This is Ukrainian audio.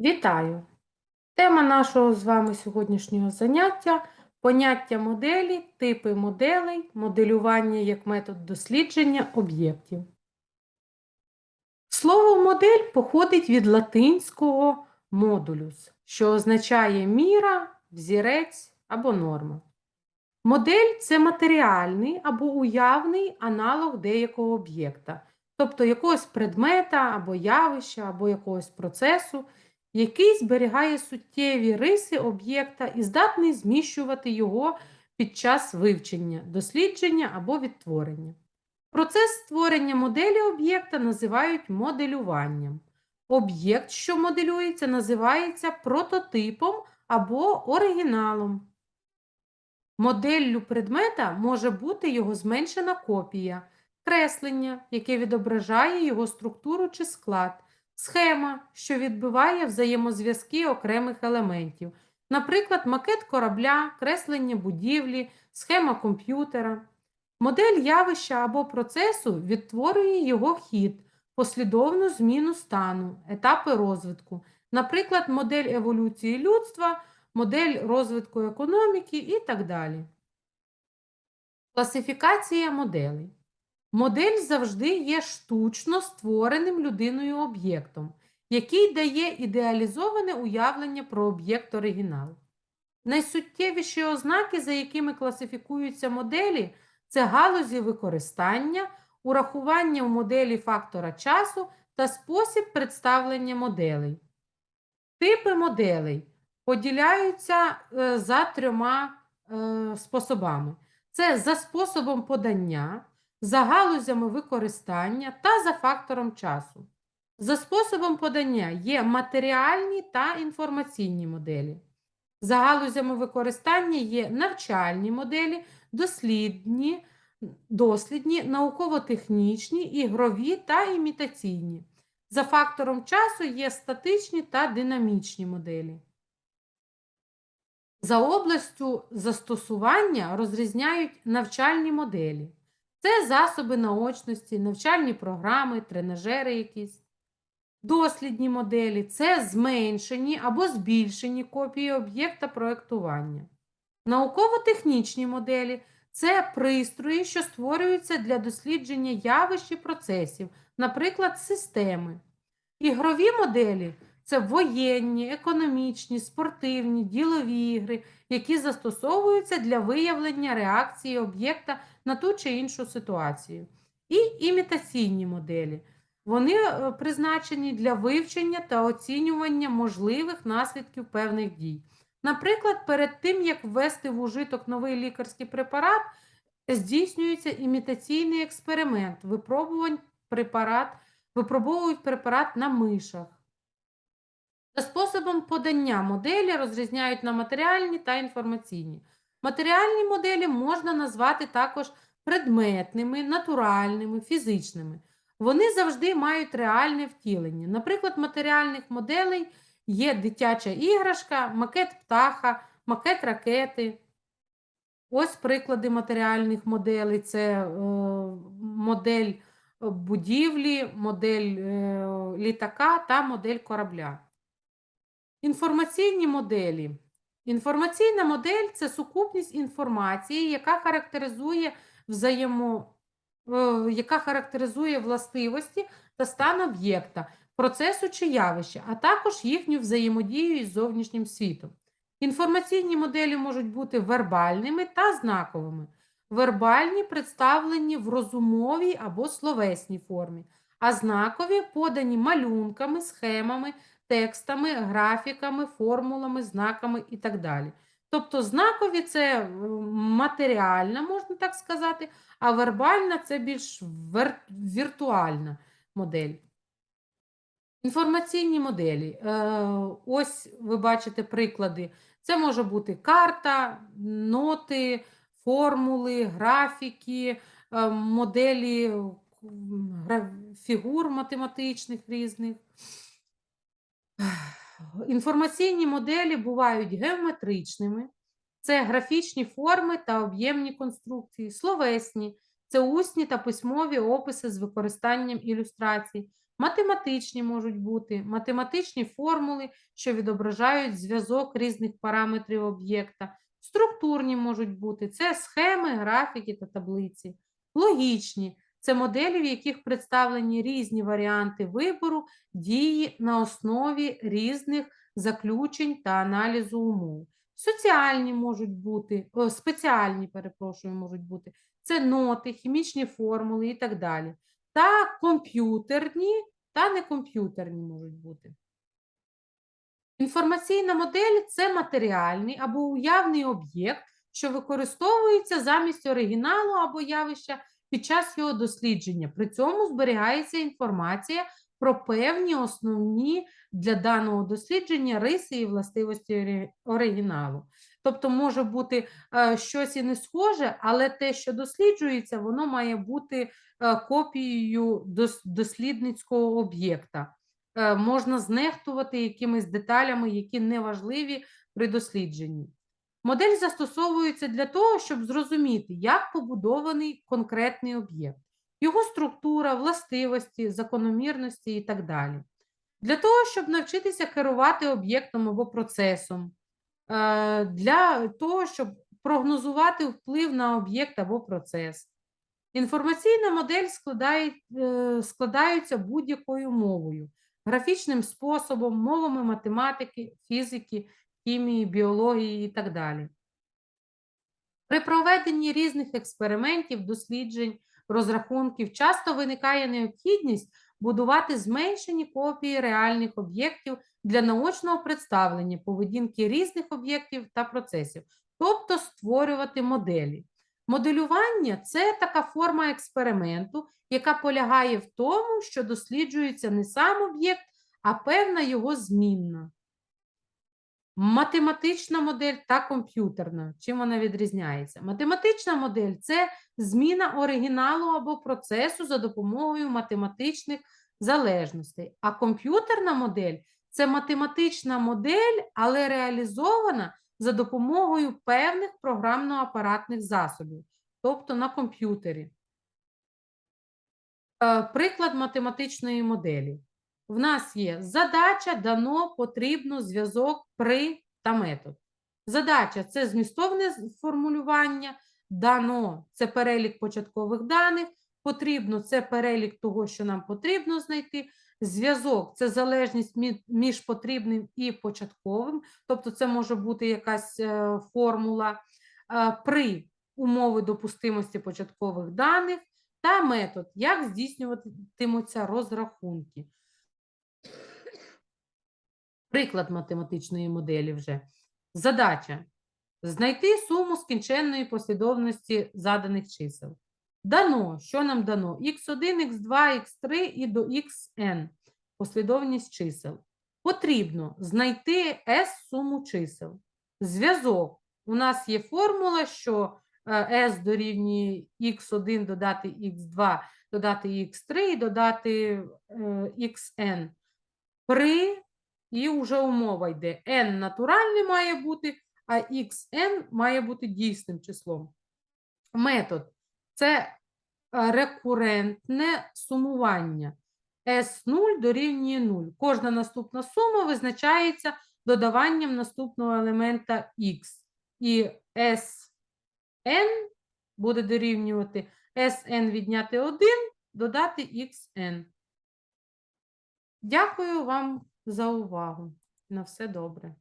Вітаю! Тема нашого з вами сьогоднішнього заняття поняття моделі, типи моделей, моделювання як метод дослідження об'єктів. Слово модель походить від латинського модулюс, що означає міра, взірець або норма. Модель це матеріальний або уявний аналог деякого об'єкта, тобто якогось предмета або явища, або якогось процесу, який зберігає суттєві риси об'єкта і здатний зміщувати його під час вивчення, дослідження або відтворення. Процес створення моделі об'єкта називають моделюванням. Об'єкт, що моделюється, називається прототипом або оригіналом. Моделлю предмета може бути його зменшена копія, креслення, яке відображає його структуру чи склад, схема, що відбиває взаємозв'язки окремих елементів, наприклад, макет корабля, креслення будівлі, схема комп'ютера. Модель явища або процесу відтворює його хід, послідовну зміну стану, етапи розвитку, наприклад, модель еволюції людства, модель розвитку економіки і так далі. Класифікація моделей. Модель завжди є штучно створеним людиною об'єктом, який дає ідеалізоване уявлення про об'єкт оригінал. Найсуттєвіші ознаки, за якими класифікуються моделі, це галузі використання, урахування в моделі фактора часу та спосіб представлення моделей. Типи моделей поділяються е, за трьома е, способами: це за способом подання, за галузями використання та за фактором часу. За способом подання є матеріальні та інформаційні моделі. За галузями використання є навчальні моделі, дослідні, дослідні, науково-технічні, ігрові та імітаційні. За фактором часу є статичні та динамічні моделі. За областю застосування розрізняють навчальні моделі. Це засоби наочності, навчальні програми, тренажери якісь. Дослідні моделі це зменшені або збільшені копії об'єкта проєктування. Науково-технічні моделі це пристрої, що створюються для дослідження явищ і процесів, наприклад, системи. Ігрові моделі це воєнні, економічні, спортивні, ділові ігри, які застосовуються для виявлення реакції об'єкта на ту чи іншу ситуацію. І імітаційні моделі. Вони е, призначені для вивчення та оцінювання можливих наслідків певних дій. Наприклад, перед тим, як ввести в ужиток новий лікарський препарат, здійснюється імітаційний експеримент, випробувань препарат, випробовують препарат на мишах. За способом подання моделі розрізняють на матеріальні та інформаційні. Матеріальні моделі можна назвати також предметними, натуральними, фізичними. Вони завжди мають реальне втілення. Наприклад, матеріальних моделей є дитяча іграшка, макет птаха, макет ракети. Ось приклади матеріальних моделей: це е, модель будівлі, модель е, літака та модель корабля. Інформаційні моделі. Інформаційна модель це сукупність інформації, яка характеризує взаємо, е, яка характеризує властивості та стан об'єкта, процесу чи явища, а також їхню взаємодію із зовнішнім світом. Інформаційні моделі можуть бути вербальними та знаковими. Вербальні представлені в розумовій або словесній формі, а знакові подані малюнками, схемами, текстами, графіками, формулами, знаками і так далі. Тобто знакові це матеріальна, можна так сказати, а вербальна це більш вір... віртуальна модель. Інформаційні моделі. Е, ось ви бачите приклади. Це може бути карта, ноти, формули, графіки, е, моделі фігур математичних різних. Інформаційні моделі бувають геометричними, це графічні форми та об'ємні конструкції, словесні, це усні та письмові описи з використанням ілюстрацій, Математичні можуть бути, математичні формули, що відображають зв'язок різних параметрів об'єкта, структурні можуть бути це схеми, графіки та таблиці, логічні це моделі, в яких представлені різні варіанти вибору дії на основі різних заключень та аналізу умов. Соціальні можуть бути, о, спеціальні, перепрошую, можуть бути. Це ноти, хімічні формули і так далі. Та комп'ютерні та некомп'ютерні можуть бути. Інформаційна модель це матеріальний або уявний об'єкт, що використовується замість оригіналу або явища під час його дослідження. При цьому зберігається інформація про певні основні для даного дослідження риси і властивості оригіналу. Тобто може бути е, щось і не схоже, але те, що досліджується, воно має бути е, копією дос- дослідницького об'єкта. Е, Можна знехтувати якимись деталями, які не важливі при дослідженні. Модель застосовується для того, щоб зрозуміти, як побудований конкретний об'єкт, його структура, властивості, закономірності і так далі. Для того, щоб навчитися керувати об'єктом або процесом, е, для того, щоб прогнозувати вплив на об'єкт або процес. Інформаційна модель складає, е, складаються будь-якою мовою, графічним способом, мовами математики, фізики, хімії, біології і так далі. При проведенні різних експериментів, досліджень, розрахунків часто виникає необхідність будувати зменшені копії реальних об'єктів для наочного представлення поведінки різних об'єктів та процесів, тобто створювати моделі. Моделювання це така форма експерименту, яка полягає в тому, що досліджується не сам об'єкт, а певна його змінна. Математична модель та комп'ютерна. Чим вона відрізняється? Математична модель це зміна оригіналу або процесу за допомогою математичних залежностей. А комп'ютерна модель це математична модель, але реалізована за допомогою певних програмно-апаратних засобів, тобто на комп'ютері. Е, Приклад математичної моделі. В нас є задача, дано, потрібно, зв'язок, при та метод. Задача це змістовне формулювання, дано це перелік початкових даних, потрібно це перелік того, що нам потрібно знайти. Зв'язок це залежність між потрібним і початковим, тобто це може бути якась е, формула е, при умови допустимості початкових даних та метод, як здійснюватимуться розрахунки. Приклад математичної моделі вже. Задача. Знайти суму скінченної послідовності заданих чисел. Дано, що нам дано? х1, х2, х3 і до xn. Послідовність чисел. Потрібно знайти s суму чисел. Зв'язок. У нас є формула, що е, s дорівнює x1 додати x2, додати x3 і додати е, xn. При і вже умова йде. n натуральний має бути, а xn має бути дійсним числом. Метод це е, рекурентне сумування. S0 дорівнює 0. Кожна наступна сума визначається додаванням наступного елемента x. І Sn буде дорівнювати Sn відняти 1, додати xn. Дякую вам за увагу. На все добре.